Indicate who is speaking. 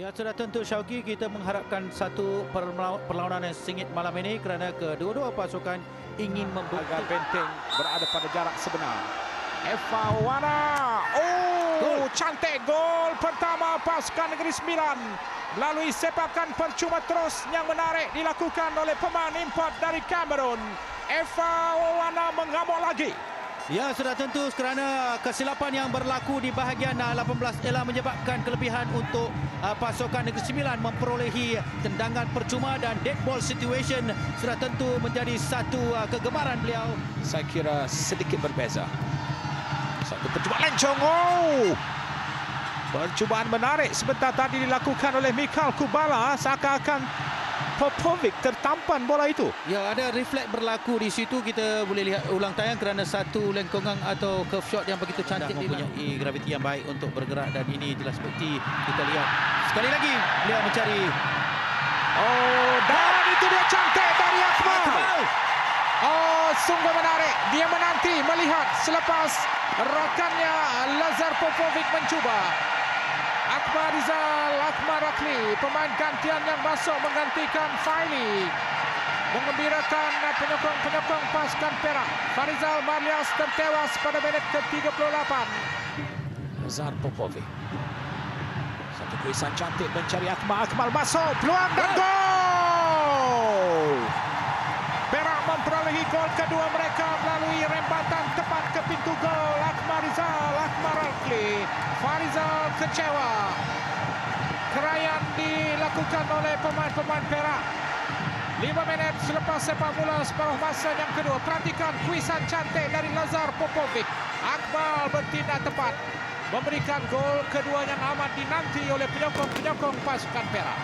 Speaker 1: Ya sudah tentu Syauki kita mengharapkan satu perlaw- perlawanan yang sengit malam ini kerana kedua-dua pasukan ingin
Speaker 2: agar
Speaker 1: membuktikan
Speaker 2: benteng berada pada jarak sebenar. Eva Wana. Oh,
Speaker 1: Gol.
Speaker 2: cantik gol pertama pasukan Negeri Sembilan. Melalui sepakan percuma terus yang menarik dilakukan oleh pemain import dari Cameroon. Eva Wana mengamuk lagi.
Speaker 1: Ya sudah tentu kerana kesilapan yang berlaku di bahagian uh, 18 ialah menyebabkan kelebihan untuk uh, pasukan Negeri Sembilan memperolehi tendangan percuma dan dead ball situation sudah tentu menjadi satu uh, kegemaran beliau.
Speaker 2: Saya kira sedikit berbeza. Satu percubaan lencong. Oh! Percubaan menarik sebentar tadi dilakukan oleh Mikhail Kubala seakan-akan Popovic tertampan bola itu.
Speaker 1: Ya ada refleks berlaku di situ kita boleh lihat ulang tayang kerana satu lengkongan atau curve shot yang begitu cantik mempunyai graviti yang baik untuk bergerak dan ini jelas bukti kita lihat sekali lagi beliau mencari
Speaker 2: Oh, dan itu dia cantik dari Akmal.
Speaker 1: Akmal.
Speaker 2: Oh, sungguh menarik. Dia menanti melihat selepas rakannya Lazar Popovic mencuba. Akbar Rizal, Akbar Rakli, pemain gantian yang masuk menggantikan Faili. Mengembirakan penyokong-penyokong pasukan Perak. Farizal Marlias tertewas pada minit ke-38. Lazar Popovic. Satu kuisan cantik mencari Akmal. Akmal masuk, peluang dan gol! Perak memperolehi gol kedua mereka melalui rembatan tepat ke pintu gol Akmal Rizal, Akmal Rakli. Farizal kecewa. Kerayaan dilakukan oleh pemain-pemain Perak. Lima minit selepas sepak bola separuh masa yang kedua. Perhatikan kuisan cantik dari Lazar Popovic. Akmal bertindak tepat. Memberikan gol kedua yang amat dinanti oleh penyokong-penyokong pasukan Perak.